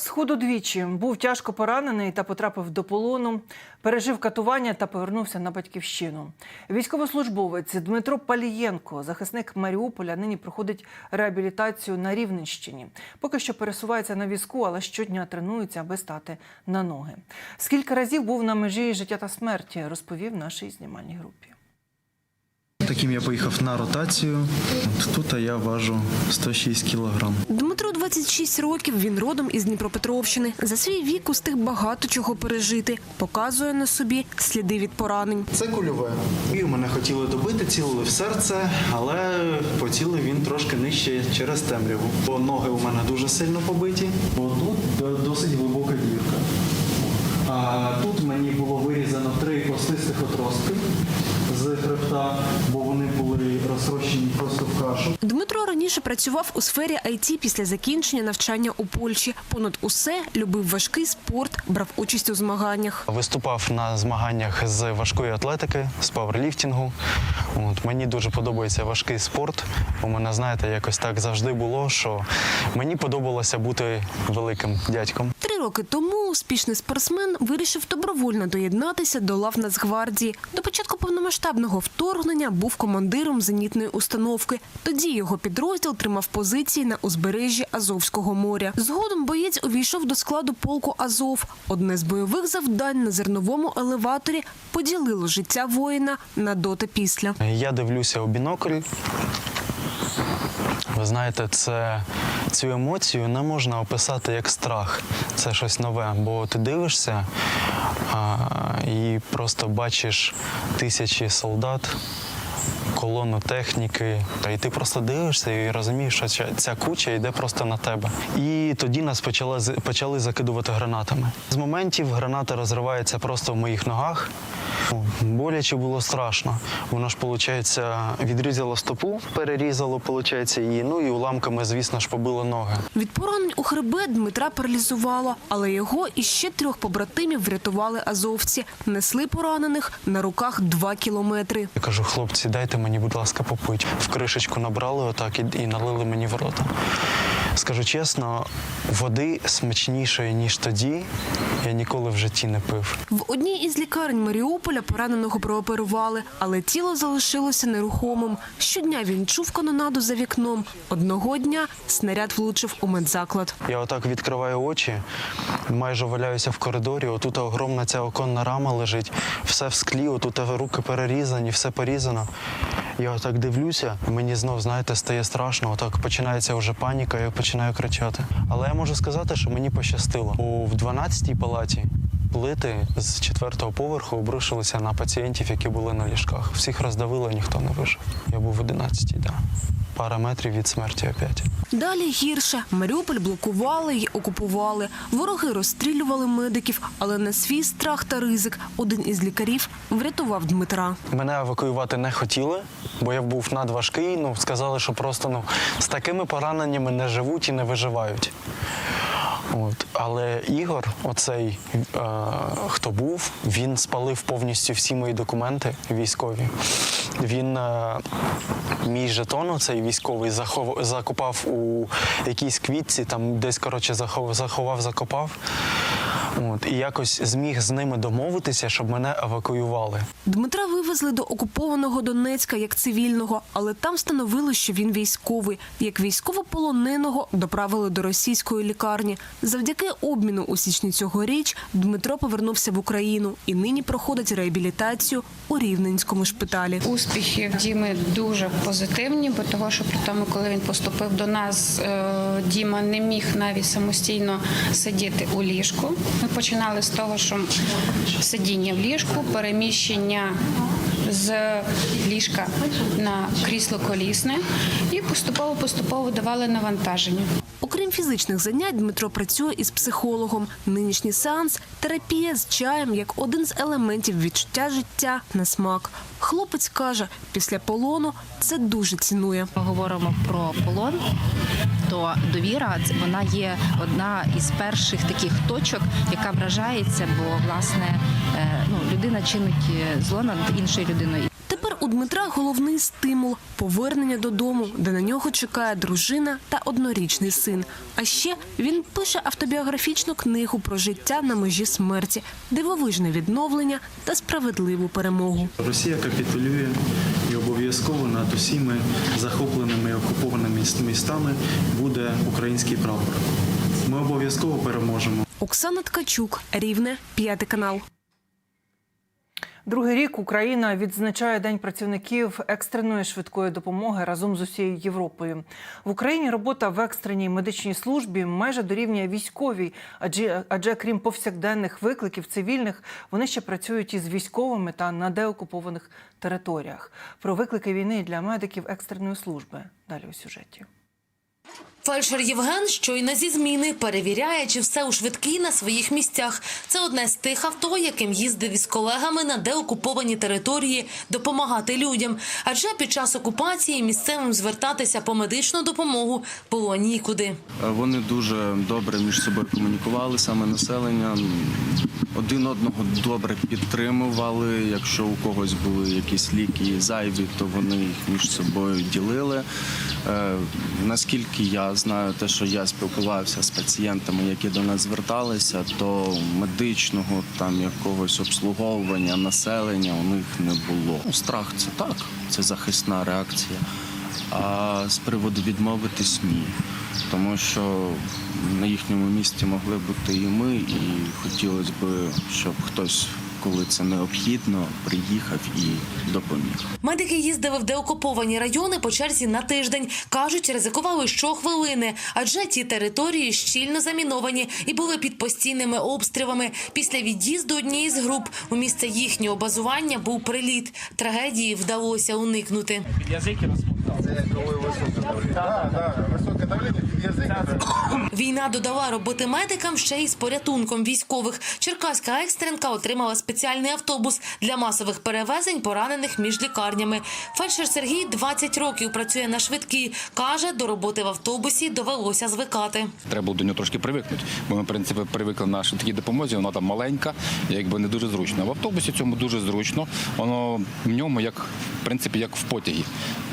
Схуд удвічі був тяжко поранений та потрапив до полону, пережив катування та повернувся на батьківщину. Військовослужбовець Дмитро Палієнко, захисник Маріуполя, нині проходить реабілітацію на Рівненщині. Поки що пересувається на візку, але щодня тренується, аби стати на ноги. Скільки разів був на межі життя та смерті, розповів нашій знімальній групі. Таким я поїхав на ротацію. От Тут я важу 106 кілограм. Дмитру 26 років. Він родом із Дніпропетровщини. За свій вік устиг багато чого пережити. Показує на собі сліди від поранень. Це кульове. І мене хотіли добити, цілили в серце, але поцілив він трошки нижче через темряву. Бо ноги у мене дуже сильно побиті. Бо Тут досить глибока дірка. А тут мені було вирізано три костистих отростки з хребта, бо вони були розрощені просто в кашу. Дмитро раніше працював у сфері IT після закінчення навчання у Польщі. Понад усе любив важкий спорт, брав участь у змаганнях. Виступав на змаганнях з важкої атлетики, з пауерліфтингу. От, мені дуже подобається важкий спорт. У мене, знаєте, якось так завжди було, що мені подобалося бути великим дядьком. Роки тому успішний спортсмен вирішив добровольно доєднатися до лав Нацгвардії. До початку повномасштабного вторгнення був командиром зенітної установки. Тоді його підрозділ тримав позиції на узбережжі Азовського моря. Згодом боєць увійшов до складу полку Азов. Одне з бойових завдань на зерновому елеваторі поділило життя воїна на до та після. Я дивлюся у бінокль. Ви знаєте, це, цю емоцію не можна описати як страх. Це щось нове. Бо ти дивишся а, і просто бачиш тисячі солдат, колону техніки. Та і ти просто дивишся і розумієш, що ця, ця куча йде просто на тебе. І тоді нас почали, почали закидувати гранатами. З моментів граната розривається просто в моїх ногах. Боляче було страшно. Воно ж, виходить, відрізало стопу, перерізало, виходить, її. Ну і уламками, звісно ж, побило ноги. Від поранень у хребет Дмитра паралізувало, але його і ще трьох побратимів врятували азовці. Несли поранених на руках два кілометри. Я кажу, хлопці, дайте мені, будь ласка, попить. В кришечку набрали отак і, і налили мені в рота. Скажу чесно, води смачнішої, ніж тоді, я ніколи в житті не пив. В одній із лікарень Маріуполя пораненого прооперували, але тіло залишилося нерухомим. Щодня він чув канонаду за вікном. Одного дня снаряд влучив у медзаклад. Я отак відкриваю очі, майже валяюся в коридорі. Отут огромна ця оконна рама лежить, все в склі, отут руки перерізані, все порізано. Я отак дивлюся, мені знов, знаєте, стає страшно. Отак починається вже паніка, я починаю кричати. Але я можу сказати, що мені пощастило. У в 12-й палаті плити з четвертого поверху обрушилися на пацієнтів, які були на ліжках. Всіх роздавило, ніхто не вижив. Я був в 11-й, да. Пара метрів від смерті опять. Далі гірше. Маріуполь блокували й окупували. Вороги розстрілювали медиків, але на свій страх та ризик один із лікарів врятував Дмитра. Мене евакуювати не хотіли, бо я був надважкий. Ну сказали, що просто ну з такими пораненнями не живуть і не виживають. От. Але Ігор, оцей е, хто був, він спалив повністю всі мої документи військові. Він е, мій жетон, оцей військовий, захов, закопав у якійсь квітці, там десь коротше захов, заховав, закопав. От, і якось зміг з ними домовитися, щоб мене евакуювали. Дмитра вивезли до окупованого Донецька як цивільного, але там встановили, що він військовий. Як військовополоненого доправили до російської лікарні. Завдяки обміну у січні цьогоріч Дмитро повернувся в Україну і нині проходить реабілітацію у Рівненському шпиталі. Успіхи в Діми дуже позитивні, бо того, що при тому, коли він поступив до нас, е, Діма не міг навіть самостійно сидіти у ліжку. Починали з того, що сидіння в ліжку, переміщення з ліжка на крісло колісне і поступово поступово давали навантаження. Окрім фізичних занять, Дмитро працює із психологом. Нинішній сеанс терапія з чаєм як один з елементів відчуття життя на смак. Хлопець каже, після полону це дуже цінує. Ми говоримо про полон, то довіра вона є одна із перших таких точок, яка вражається, бо власне е, ну, людина чинить е, зло над іншою людиною. Дмитра головний стимул повернення додому, де на нього чекає дружина та однорічний син. А ще він пише автобіографічну книгу про життя на межі смерті, дивовижне відновлення та справедливу перемогу. Росія капітулює і обов'язково над усіми захопленими і окупованими містами буде український прапор. Ми обов'язково переможемо. Оксана Ткачук, Рівне, п'ятий канал. Другий рік Україна відзначає День працівників екстреної швидкої допомоги разом з усією Європою. В Україні робота в екстреній медичній службі майже дорівнює військовій, адже, адже крім повсякденних викликів цивільних, вони ще працюють із військовими та на деокупованих територіях. Про виклики війни для медиків екстреної служби далі у сюжеті. Фельдшер Євген щойно зі зміни перевіряє, чи все у швидкій на своїх місцях. Це одне з тих авто, яким їздив із колегами на деокуповані території допомагати людям. Адже під час окупації місцевим звертатися по медичну допомогу було нікуди. Вони дуже добре між собою комунікували, саме населення. Один одного добре підтримували. Якщо у когось були якісь ліки зайві, то вони їх між собою ділили. Е, наскільки я знаю, те, що я спілкувався з пацієнтами, які до нас зверталися, то медичного там якогось обслуговування населення у них не було. Ну, Страх це так, це захисна реакція. А з приводу відмовитись ні. Тому що на їхньому місці могли бути і ми, і хотілося б, щоб хтось, коли це необхідно, приїхав і допоміг. Медики їздили в деокуповані райони по черзі на тиждень. Кажуть, ризикували щохвилини, адже ті території щільно заміновані і були під постійними обстрілами. Після від'їзду однієї з груп у місце їхнього базування був приліт. Трагедії вдалося уникнути. Війна додала роботи медикам ще й з порятунком військових. Черкаська екстренка отримала спеціальний автобус для масових перевезень поранених між лікарнями. Фельдшер Сергій 20 років працює на швидкій. Каже, до роботи в автобусі довелося звикати. Треба було до нього трошки привикнути. Бо ми, в принципі, привикли на такій допомозі, вона там маленька, якби не дуже зручно. В автобусі цьому дуже зручно. Воно в ньому як в принципі як в потягі.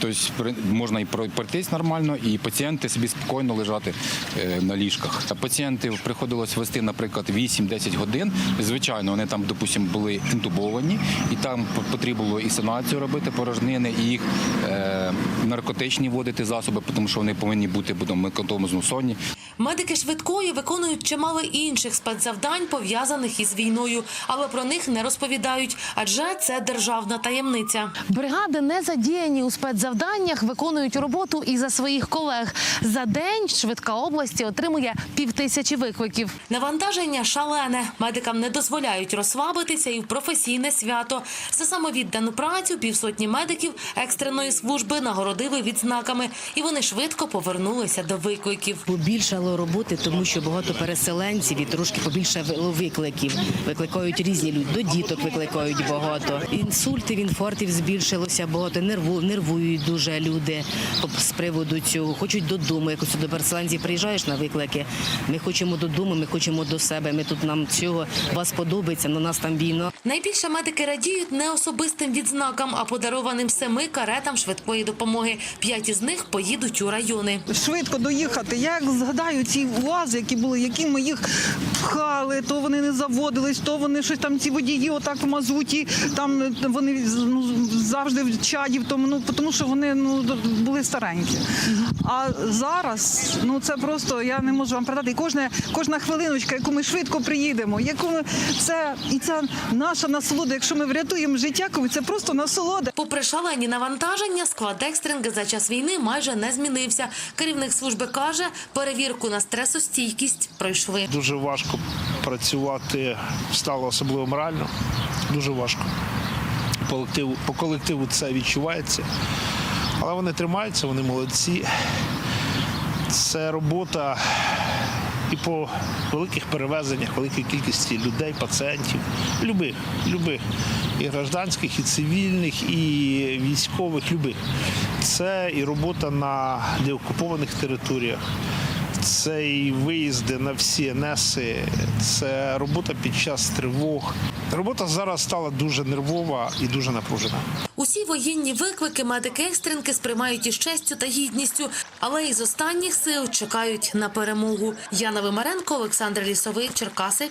Тобто можна і про- пройтись нормально, і пацієнти собі спокійно лежати е, на ліжках. Пацієнтів приходилось вести, наприклад, 8-10 годин. Звичайно, вони там, допустимо, були інтубовані, і там потрібно було і санацію робити порожнини, і їх е, наркотичні вводити засоби, тому що вони повинні бути медикаментозному соні. Медики швидкої виконують чимало інших спецзавдань, пов'язаних із війною, але про них не розповідають, адже це державна таємниця. Бригади не задіяні у спецзавданнях, виконують роботу і за своїх колег. За день швидка області отримує півтисячі викликів. Навантаження шалене. Медикам не дозволяють розслабитися і в професійне свято. За самовіддану працю півсотні медиків екстреної служби нагородили відзнаками, і вони швидко повернулися до викликів. Побільшало роботи, тому що багато переселенців і трошки побільше викликів. Викликають різні люди. До діток викликають багато. Інсультів, інфарктів збільшилося багато. Нерву, нервують дуже люди з приводу цього. Хочуть додому. Якось до переселенців приїжджаєш на виклики. Ми хочемо додому, ми хочемо до себе. Ми тут нам цього вас подобається. На нас там війна. Найбільше медики радіють не особистим відзнакам, а подарованим семи каретам швидкої допомоги. П'ять із них поїдуть у райони. швидко доїхати. Я згадаю ці УАЗи, які були, які ми їх пхали, то вони не заводились, то вони щось там ці водії, отак в мазуті, там вони ну, завжди в чаді, в тому, ну тому що вони ну були старенькі. А зараз ну це просто я не можу вам передати. І кожна, кожна хвилиночка, яку ми швидко приїдемо, яку ми це і це наша насолода. Якщо ми врятуємо життя, комусь, це просто насолода. Попри шалені навантаження, склад екстренки за час війни майже не змінився. Керівник служби каже, перевірку на стресостійкість пройшли. Дуже важко працювати стало особливо морально. Дуже важко. По колективу, по колективу це відчувається. Але вони тримаються, вони молодці. Це робота і по великих перевезеннях, великій кількості людей, пацієнтів, любих, любих. І гражданських, і цивільних, і військових, любих. Це і робота на деокупованих територіях. Це і виїзди на всі НЕСи, це робота під час тривог. Робота зараз стала дуже нервова і дуже напружена. Усі воєнні виклики медики екстренки сприймають із честю та гідністю, але із останніх сил чекають на перемогу. Яна Вимаренко, Олександр Лісовий, Черкаси,